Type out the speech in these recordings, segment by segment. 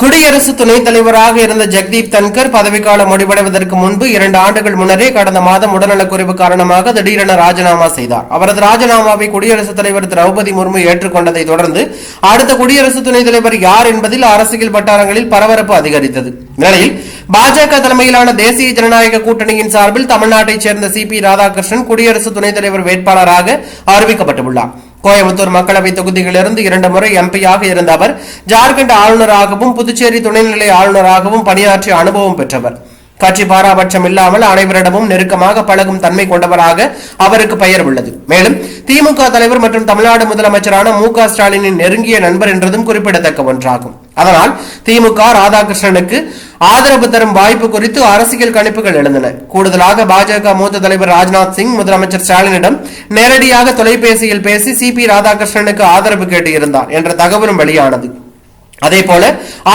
குடியரசு துணைத் தலைவராக இருந்த ஜெக்தீப் தன்கர் பதவிக்காலம் முடிவடைவதற்கு முன்பு இரண்டு ஆண்டுகள் முன்னரே கடந்த மாதம் உடல்நலக்குறைவு காரணமாக திடீரென ராஜினாமா செய்தார். அவரது ராஜினாமாவை குடியரசுத் தலைவர் திரௌபதி முர்மு ஏற்றுக்கொண்டதை தொடர்ந்து அடுத்த குடியரசு துணைத் தலைவர் யார் என்பதில் அரசியல் வட்டாரங்களில் பரபரப்பு அதிகரித்தது. இந்நிலையில் பாஜக தலைமையிலான தேசிய ஜனநாயக கூட்டணியின் சார்பில் தமிழ்நாட்டைச் சேர்ந்த சி பி ராதாகிருஷ்ணன் குடியரசு துணைத் தலைவர் வேட்பாளராக அறிவிக்கப்பட்டுள்ளார். கோயம்புத்தூர் மக்களவை தொகுதியிலிருந்து இரண்டு முறை எம்பியாக இருந்த அவர் ஜார்க்கண்ட் ஆளுநராகவும் புதுச்சேரி துணைநிலை ஆளுநராகவும் பணியாற்றிய அனுபவம் பெற்றவர். கட்சி பாராபட்சம் இல்லாமல் அனைவரிடமும் நெருக்கமாக பழகும் தன்மை கொண்டவராக அவருக்கு பெயர் உள்ளது. மேலும் திமுக தலைவர் மற்றும் தமிழ்நாடு முதலமைச்சரான மு க ஸ்டாலினின் நெருங்கிய நண்பர் என்றதும் குறிப்பிடத்தக்க ஒன்றாகும். அதனால் திமுக ராதாகிருஷ்ணனுக்கு ஆதரவு தரும் வாய்ப்பு குறித்து அரசியல் கணிப்புகள் எழுந்தன. கூடுதலாக பாஜக மூத்த தலைவர் ராஜ்நாத் சிங் முதலமைச்சர் ஸ்டாலினிடம் நேரடியாக தொலைபேசியில் பேசி சி பி ராதாகிருஷ்ணனுக்கு ஆதரவு கேட்டிருந்தார் என்ற தகவலும் வெளியானது. அதே போல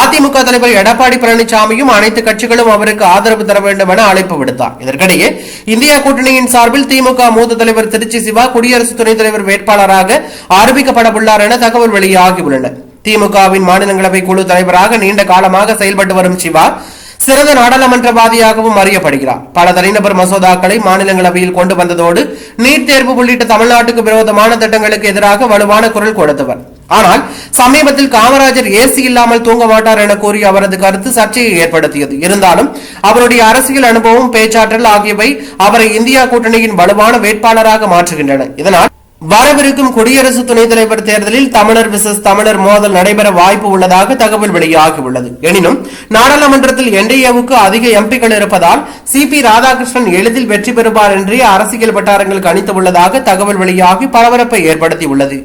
அதிமுக தலைவர் எடப்பாடி பழனிசாமியும் அனைத்து கட்சிகளும் அவருக்கு ஆதரவு தர வேண்டும் என அழைப்பு விடுத்தார். இதற்கிடையே இந்தியா கூட்டணியின் சார்பில் திமுக மூத்த தலைவர் திருச்சி சிவா குடியரசு துணைத் தலைவர் வேட்பாளராக அறிவிக்கப்பட உள்ளார் என தகவல் வெளியாகியுள்ளன திமுகவின் மாநிலங்களவை குழு தலைவராக நீண்ட காலமாக செயல்பட்டு வரும் சிவா சிறந்த நாடாளுமன்றவாதியாகவும் அறியப்படுகிறார். பல தனிநபர் மசோதாக்களை மாநிலங்களவையில் கொண்டு வந்ததோடு நீட் தேர்வு உள்ளிட்ட தமிழ்நாட்டுக்கு விரோதமான திட்டங்களுக்கு எதிராக வலுவான குரல் கொடுத்தவர். ஆனால் சமீபத்தில் காமராஜர் ஏசி இல்லாமல் தூங்க மாட்டார் என கூறிய அவரது கருத்து சர்ச்சையை ஏற்படுத்தியது. இருந்தாலும் அவருடைய அரசியல் அனுபவம் பேச்சாற்றல் ஆகியவை அவரை இந்தியா கூட்டணியின் வலுவான வேட்பாளராக மாற்றுகின்றன. இதனால் வரவிருக்கும் குடியரசு துணைத் தலைவர் தேர்தலில் தமிழர் விசஸ் தமிழர் மோதல் நடைபெற வாய்ப்பு உள்ளதாக தகவல் வெளியாகியுள்ளது. எனினும் நாடாளுமன்றத்தில் என்டிஏவுக்கு அதிக எம்பிக்கள் இருப்பதால் சி பி ராதாகிருஷ்ணன் எளிதில் வெற்றி பெறுவார் என்றே அரசியல் வட்டாரங்கள் கணித்துள்ளதாக தகவல் வெளியாகி பரபரப்பை ஏற்படுத்தியுள்ளது.